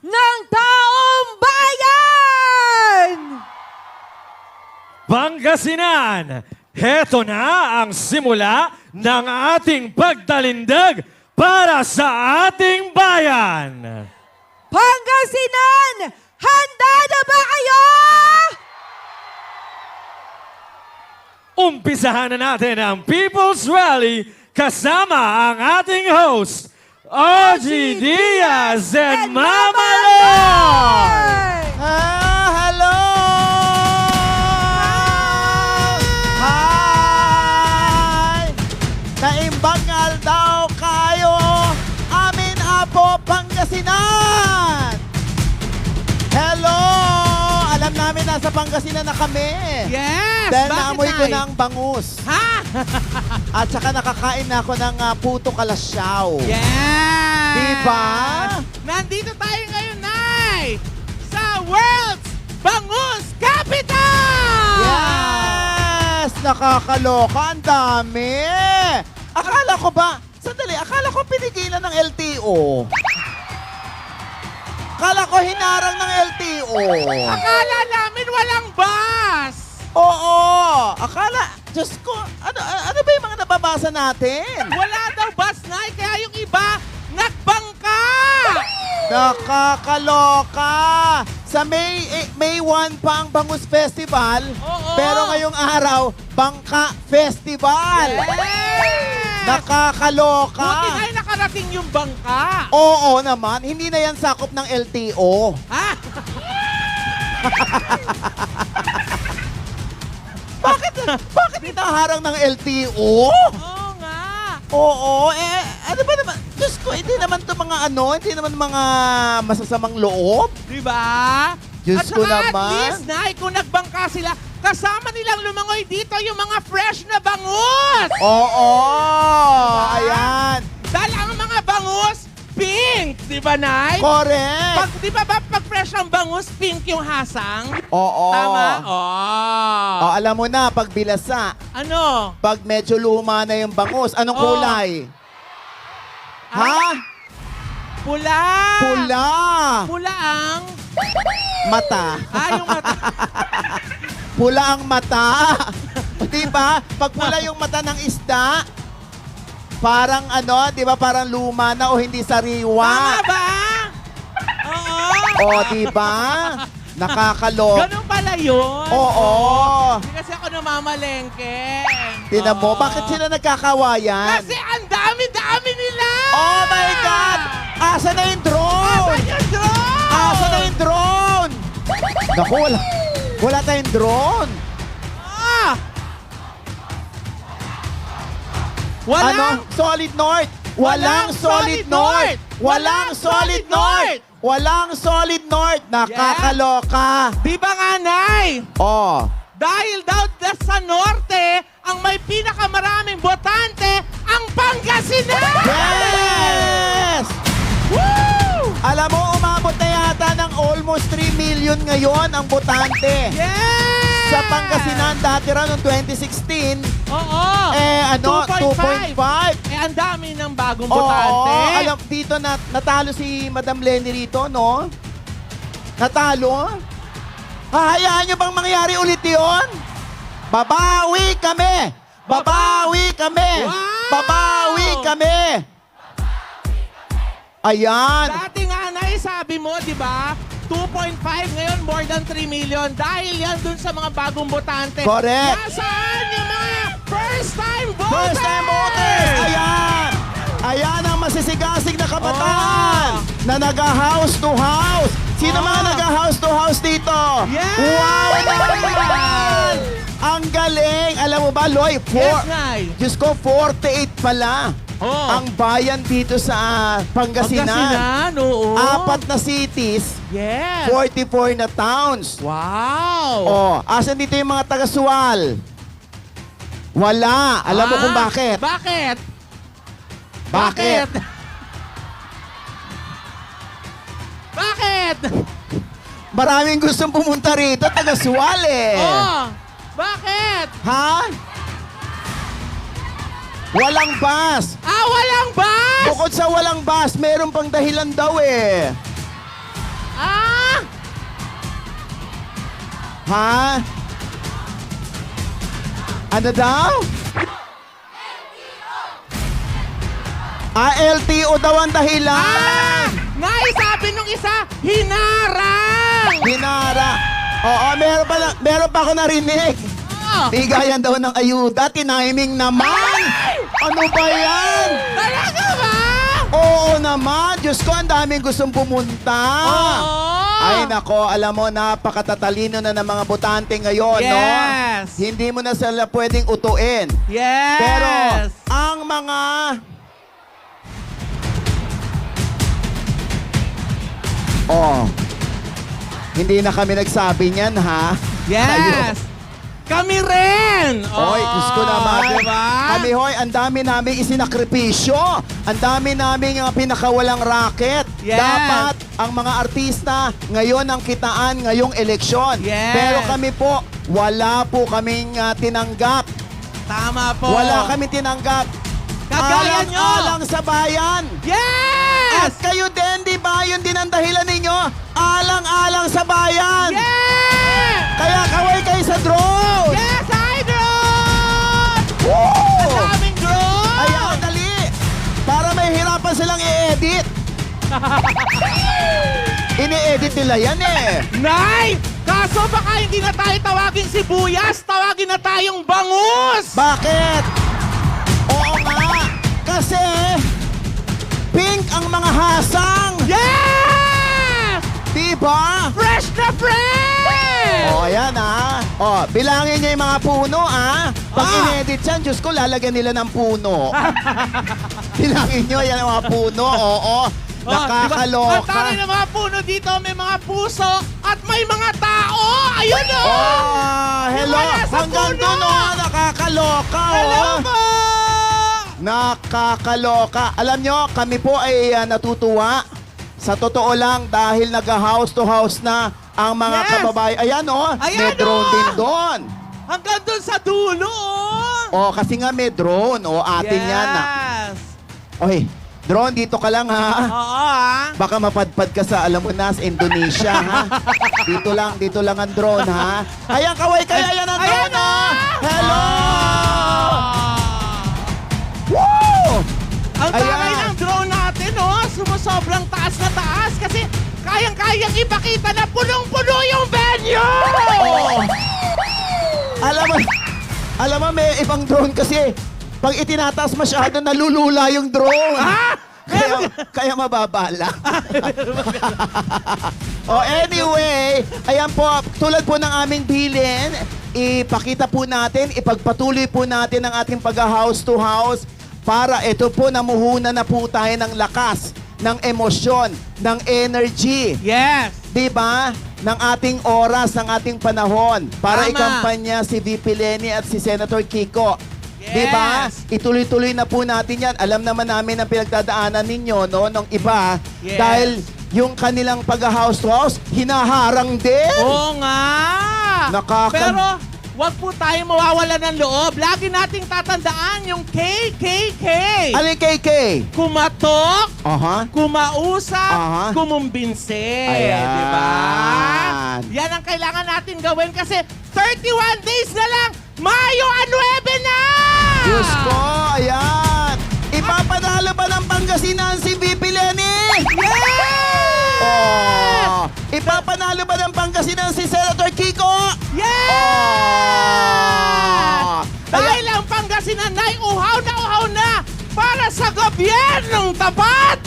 ng Taong Bayan! Pangasinan, heto na ang simula ng ating pagdalindag para sa ating bayan. Pangasinan, handa na ba kayo? Umpisahan na natin ang People's Rally kasama ang ating host, OG Diaz and Mama Lo! Ah, hello! Hi! Naimbangal daw kayo amin apo Pangasinan! Hello! Alam namin nasa Pangasinan na kami. Yes! Dahil naamoy ko Nay? ng bangus. Ha? At saka nakakain na ako ng ah, puto kalasyaw. Yes! Diba? Nandito tayo ngayon, Nay! Sa World's Bangus Capital! Yes! Nakakaloka. Ang dami. Akala ko ba, sandali, akala ko pinigilan ng LTO. Akala ko hinarang ng LTO. Akala namin walang bus! Oo, akala, Diyos ko, ano, ano ba yung mga nababasa natin? Wala daw bus, Nay, kaya yung iba, nagbangka! Nakakaloka! Sa May, eh, May 1 pa ang Bangus Festival, Oo. pero ngayong araw, Bangka Festival! Yes! Nakakaloka! Buti na'y nakarating yung bangka! Oo naman, hindi na yan sakop ng LTO. Ha? Bakit, inaharang ng LTO? Oo nga! Oo, eh, ano ba naman? Diyos ko, hindi naman to mga ano, hindi naman mga masasamang loob. Di ba? Diyos At ko saka naman. at least, Nay, kung nagbangka sila, kasama nilang lumangoy dito yung mga fresh na bangus! Oo, ayan. Dahil ang mga bangus, pink! Di ba, Nay? Correct. Pag, di ba ba pag fresh ang bangus, pink yung hasang? Oo. Tama? Oh. Oh, alam mo na, pag bilasa, Ano? pag medyo luma na yung bangus, anong Oo. kulay? Ha? Pula! Pula. Pula ang... Mata. Ah, yung mata. Pula ang mata. di ba? Pag pula yung mata ng isda, parang ano, di ba? Parang luma na o hindi Tama sariwa. ba? Oo. Di ba? Nakakalo. Ganun pala yun. Oo. Hindi kasi ako namamalengke. Tinan mo, Oo. bakit sila nagkakawayan? Kasi ang dami-dami nila! Oh my God! Asa na yung drone? Asan yung drone? Asa na yung drone? Naku, wala, wala tayong drone. Ah! Wala! Ano? Solid North. Walang Solid North. Walang Solid North. Walang Solid North. Nakakaloka. Di ba nga, Nay? Oh. Dahil daw da- sa norte, ang may pinakamaraming botante, ang Pangasinan! Yes! Woo! Alam mo, umabot na yata ng almost 3 million ngayon ang botante. Yes! Sa Pangasinan, dati raw noong 2016, Oo! eh ano, 2.5. 2.5. Eh, ang dami ng bagong Oo, botante. alam, dito na, natalo si Madam Lenny rito, no? Natalo? Hahayaan nyo bang mangyari ulit yun? Babawi kami! Babawi kami! Wow! Babawi kami! Ayan! Dati nga, Nay, sabi mo, di ba? 2.5, ngayon more than 3 million. Dahil yan dun sa mga bagong botante. Correct. Nasaan yung mga first-time voters? First time voters! Ayan! Ayan ang masisigasig na kabataan na naga-house to house. Sino Oh. mga naga-house to house dito? Yes! Wow naman! Ang galing! Alam mo ba, Loy? Four, Yes, Nay. Diyos ko, 48 pala. Oh. Ang bayan dito sa Pangasinan. Pangasinan, oo. Apat na cities, Yes. 44 na towns. Wow. Oh, asan dito yung mga taga-Sual? Wala. Alam mo Ah, kung bakit? Bakit? Bakit? Bakit? Maraming gustong pumunta rito, taga-Sual eh. Oh, bakit? Ha? Walang bus. Bukod sa walang bus, meron pang dahilan daw eh. Ah! Ha? Ano daw? Ah, LTO daw ang dahilan. Ah! Nay, sabi nung isa, hinarang! Hinara. Oo, meron pa, na- meron pa ako narinig. Ah! Bigayan daw ng ayuda, tiniming naman. Ano ba yan? Talaga? Oo naman. Diyos ko, ang daming gustong pumunta. Oo! Ay nako, alam mo, napakatatalino na ng mga botante ngayon, no? Yes. Hindi mo na sila pwedeng utuin. Yes! Pero, ang mga... Oh, hindi na kami nagsabi niyan, ha? Yes! Kami rin! Hoy, Diyos ko naman. diba? Kami, hoy, ang dami namin isinakripisyo. Ang dami namin uh, pinakawalang racket. Yes. Dapat ang mga artista ngayon ang kitaan ngayong eleksyon. Yes. Pero kami po, wala po kaming uh, tinanggap. Tama po. Wala kami tinanggap. Kagaya nyo. Alang-alang sa bayan. At Yes! kayo din, di ba? Yun din ang dahilan ninyo. Alang-alang sa bayan. Yes! Kaya kaway kayo sa drone. Yes, I drone! Woo! Daming drone! Ayan, dali! Para may hirapan silang i-edit. Ini-edit nila yan eh. Nay! Kaso baka hindi na tayo tawagin sibuyas, tawagin na tayong bangus! Bakit? Oo nga. Kasi pink ang mga hasang. Ba? Fresh na fresh! O, ayan ah. O, bilangin niya yung mga puno ah. Pag Ah. in-edit yan, Diyos ko, lalagyan nila ng puno. bilangin nyo yan ang mga puno. Oo. Oh, Ang dami Nakakaloka. ng mga puno dito, may mga puso at may mga tao! Ayun o! Oh, hello. Wala sa Hanggang puno. doon, oh, nakakaloka, Hello oh. po! Nakakaloka. Alam nyo, kami po ay ah, natutuwa. Sa totoo lang, dahil nag-house to house na ang mga Yes. kababayan. Ayan, oh. Ayan, may drone oh. din doon. Hanggang doon sa dulo, oh! Oh, kasi nga may drone. Oh, atin yan. ah. Yes! Oy, drone, dito ka lang, ha? Oo, ah! Baka mapadpad ka sa, alam mo na, sa Indonesia, ha? Dito lang, dito lang ang drone, ha? Ayan, kaway kaya yan ang Ayan drone, oh. na! Hello! Ah! Woo! Ang Ayan. Sumusobrang taas na taas kasi kayang-kayang ipakita na punong-puno yung venue! Oh. Alam mo, alam mo, may ibang drone kasi pag itinataas masyado, nalulula yung drone. Ha? Kaya, kaya mababala. oh, anyway, ayan po, tulad po ng aming bilin, ipakita po natin, ipagpatuloy po natin ang ating pag-house to house para ito po namuhuna na po tayo ng lakas, ng emosyon, ng energy. Yes! Di ba? Ng ating oras, ng ating panahon para Tama. ikampanya si VP Lenny at si Senator Kiko. Di ba? Yes. Ituloy-tuloy na po natin yan. Alam naman namin ang pinagdadaanan ninyo, no, nung iba. Yes. Dahil yung kanilang pag-house to house, hinaharang din. Oo nga! Nakaka- Pero, wag po tayo mawawala ng loob. Lagi nating tatandaan yung KKK. Ano yung KK? Kumatok, Aha. kumausap, Aha. kumumbinse. Ayan. Di ba? Yan ang kailangan natin gawin kasi 31 days na lang, Mayo ang 9 na! Diyos ko, ayan. Ipapanalo ba ng Pangasinan si VP Lenny? Yes! Oh, ipapanalo ba ng Pangasinan si Senator Yes! Oh! Dahil ang Pangasinan ay uhaw na uhaw na para sa gobyernong tapat!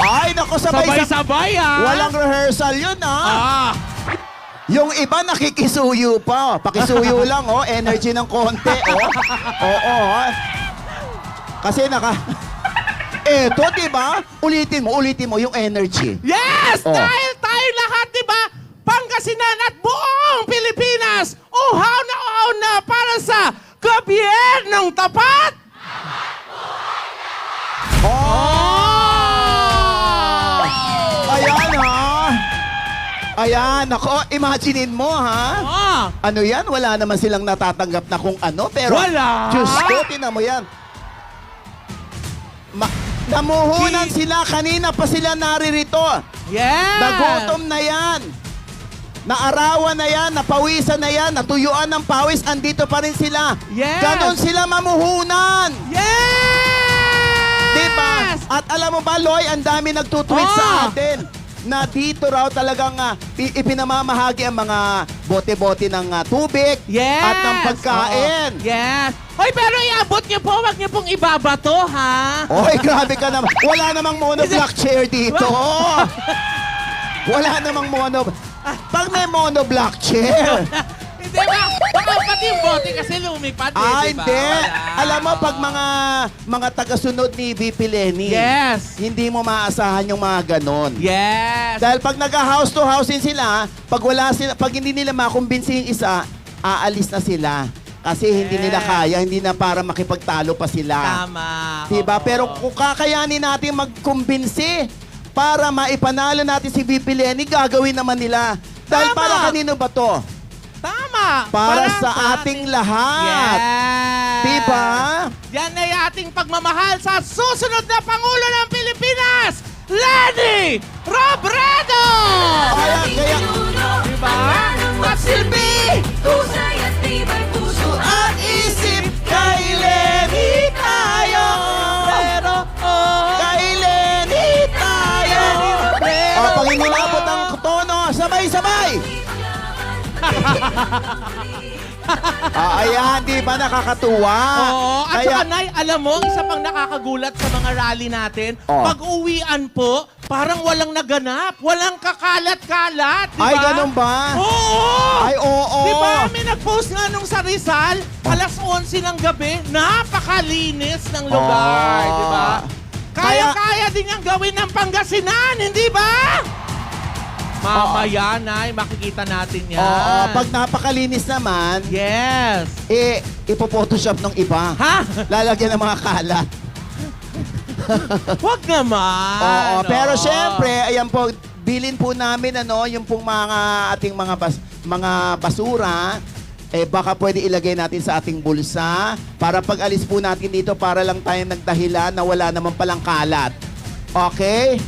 Ay, sabay, Sabay-sabay ah! Walang rehearsal yun, ah. Ah! Yung iba nakikisuyo pa. oh. Pakisuyo lang, oh. Energy ng konti, oh. Oo, oh. Kasi naka... Eto, di ba? Ulitin mo, ulitin mo yung energy. Yes! Oh. Dahil tayo lahat, di ba? Pangasinan at buong Pilipinas, uhaw na uhaw na para sa gobyernong tapat! Oh! Ayan, ha? Ayan, nako, imaginein mo, ha? Ah! Ano yan? Wala naman silang natatanggap na kung ano, pero... Wala! Diyos ko, tinan mo yan. Ma- namuhunan sila. Kanina pa sila naririto. Yes! Nagutom na yan. Naarawan na yan, napawisan na yan, natuyuan ng pawis, andito pa rin sila. Yes! Ganon sila mamuhunan. Yes! Diba? At alam mo ba, Loy, ang dami nagtutweet Oh! sa atin na dito raw talagang ah, i- ipinamamahagi ang mga bote-bote ng ah, tubig Yes! at ng pagkain. Oo. Yes! Hoy, pero iabot niyo po, wag niyo pong ibabato, ha? Oy, grabe ka naman. Wala namang monoblock chair dito. Wala namang mono... Pag may monoblock chair, Hindi ba? Baka pati yung bote kasi lumipad, eh, ah, di ba? hindi. Wala. Alam mo, pag mga mga tagasunod ni VP Lenny, Yes! hindi mo maasahan yung mga ganon. Yes! Dahil pag nag-house to house sila, pag wala sila, pag hindi nila makumbinsi yung isa, aalis na sila. Kasi hindi Yes. nila kaya, hindi na para makipagtalo pa sila. Tama. Diba? oo. Pero kung kakayanin natin magkumbinsi para maipanalo natin si VP Lenny, gagawin naman nila. Dahil Tama. para kanino ba to? Tama! Para, sa ating lahat. Yes! Diba? Yan ay ating pagmamahal sa susunod na Pangulo ng Pilipinas, Lenny Robredo! Kaya, kaya, Diba? Magsilbi! Husay at tibay puso Pag inilabot ang tono, sabay-sabay. ah, ayan, di ba nakakatuwa? Oo, at Kaya, saka, Nay, alam mo, isa pang nakakagulat sa mga rally natin, Oh. pag uwian po, parang walang naganap, walang kakalat-kalat, di ba? Ay, ganun ba? Oo! Ay, oo. Di ba, may nag-post nga nung sa Rizal, alas 11 ng gabi, napakalinis ng lugar, Oh. di ba? Kaya- Kaya-kaya din ang gawin ng Pangasinan, hindi ba? Mamaya, Nay, makikita natin yan. Oo, pag napakalinis naman, Yes. eh, ipophotoshop ng iba. Ha? Lalagyan ng mga kalat. Huwag naman. Oo, pero Oo. syempre, ayan po, bilin po namin ano, yung pong mga ating mga bas, mga basura, eh baka pwede ilagay natin sa ating bulsa para pag alis po natin dito para lang tayo nagdahilan na wala naman palang kalat. Okay?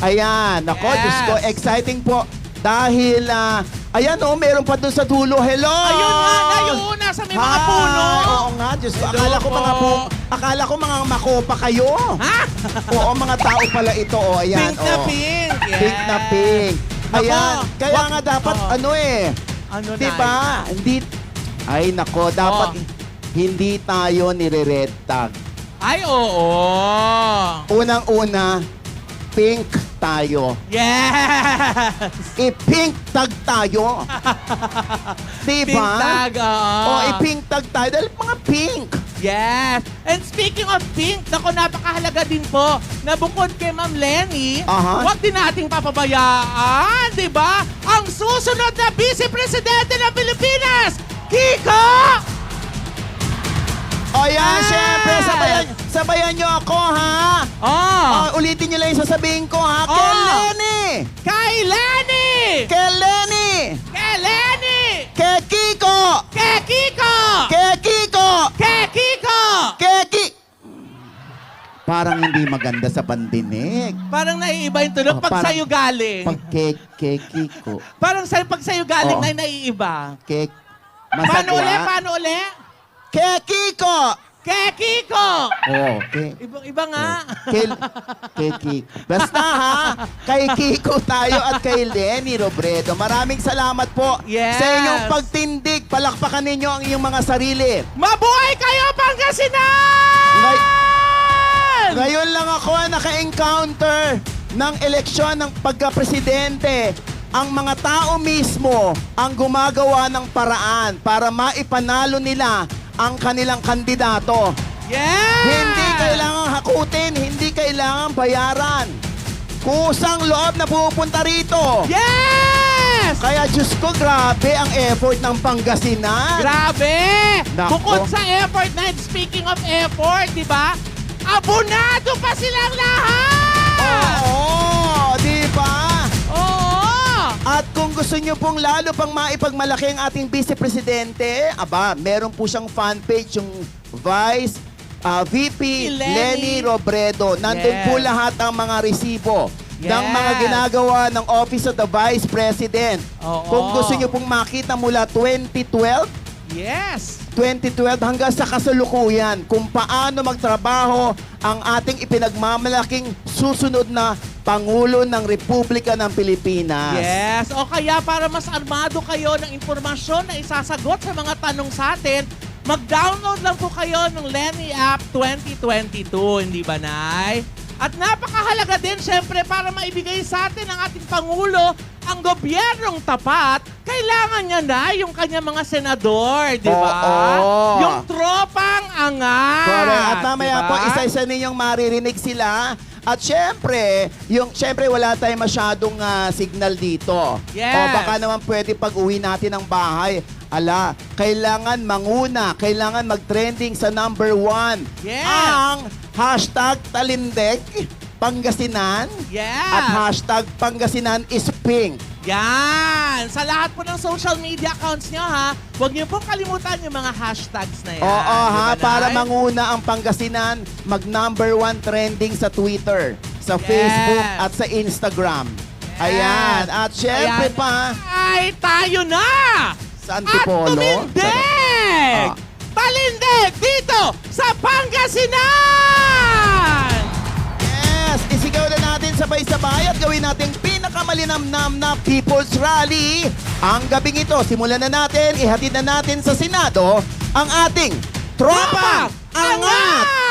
Ayan, nako, Yes. Diyos ko, exciting po. Dahil, ah, ayan oh, meron pa doon sa dulo. Hello! Ayun nga, na yung una sa may mga Hi! puno. Oo nga, Diyos ko. Hello Akala ko mga po, akala ko mga makopa kayo. Ha? Oo, mga tao pala ito. Oh, ayan. pink na oh. pink. Yes. Pink na pink. Ayan. Kaya wag- nga dapat, Oo. ano eh. Ano na? Di ba? Hindi, ay nako, dapat Oh. hindi tayo nire-red tag. Ay, oo. Unang-una, pink tayo. Yes! I-pink tag tayo. Di Pink tag, oo. O, i-pink tag tayo dahil mga pink. Yes! And speaking of pink, naku, napakahalaga din po na bukod kay Ma'am Lenny, Aha. huwag din nating papabayaan, di ba? Ang susunod na Vice Presidente ng Pilipinas, Kiko! O yan, Yes! syempre, sabayan, sabayan nyo ako, ha? Oh! O, ulitin nyo lang yung sasabihin ko, ha? Oh! Kay Lenny! Kay Lenny! Kay Lenny! Kay Lenny! Kay Kiko! Kay Kiko! Kay Kiko! Kay Kiko! Kay Ki... Parang hindi maganda sa pandinig. Parang naiiba yung tunog Oh, pag parang- sa'yo galing. Pag kay, kay Kiko. Parang sa, pag sa'yo galing Oo. na naiiba. Paano Masagwa. Paano uli? Kay Kiko! Kay Kiko! Oo, kay... Ibang iba nga. Kay, kay Kiko. Basta ha, kay Kiko tayo at kay Lenny Robredo. Maraming salamat po Yes. sa inyong pagtindig. Palakpakan ninyo ang inyong mga sarili. Mabuhay kayo, Pangasinan! Ngay- Ngayon lang ako naka-encounter ng eleksyon ng pagka-presidente. Ang mga tao mismo ang gumagawa ng paraan para maipanalo nila ang kanilang kandidato. Yes! Hindi kailangang hakutin, hindi kailangang bayaran. Kusang loob na pupunta rito. Yes! Kaya Diyos ko, grabe ang effort ng Pangasinan. Grabe! Nako. Bukod sa effort na, speaking of effort, di ba? Abonado pa silang lahat! Oo, gusto nyo pong lalo pang maipagmalaki ang ating Vice Presidente, aba, meron po siyang fan page, yung Vice ah, VP Lenny. Lenny Robredo. Nandun Yes. po lahat ang mga resibo ng Yes. mga ginagawa ng Office of the Vice President. Oo. Kung gusto niyo pong makita mula 2012, Yes! 2012 hanggang sa kasalukuyan kung paano magtrabaho ang ating ipinagmamalaking susunod na Pangulo ng Republika ng Pilipinas. Yes! O kaya para mas armado kayo ng impormasyon na isasagot sa mga tanong sa atin, mag-download lang po kayo ng Lenny App 2022, hindi ba, Nay? At napakahalaga din, syempre, para maibigay sa atin ng ating Pangulo ang gobyernong tapat, kailangan niya na yung kanya mga senador, di ba? Oo. Yung tropang angat. Correct. At mamaya di po, isa-isa ninyong maririnig sila. At syempre, yung syempre wala tayong masyadong ah, signal dito. Yes. O baka naman pwede pag uwi natin ng bahay. Ala, kailangan manguna, kailangan mag-trending sa number one. Yes. Ang hashtag talindek, Pangasinan. Yes. At hashtag Pangasinan is pink. Yan! Sa lahat po ng social media accounts nyo, ha? Huwag niyo pong kalimutan yung mga hashtags na yan. Oo Di ha, ba, para Nay? manguna ang Pangasinan, mag number one trending sa Twitter, sa Yes. Facebook at sa Instagram. Ayan. At syempre Ayan. pa, Ay, tayo na! sa At Antipolo. tumindig! Ah. Talindig dito sa Pangasinan! Sabay-sabay at gawin nating pinakamalinamnam na People's Rally. Ang gabing ito, simulan na natin, ihatid na natin sa Senado ang ating Tropa Angat!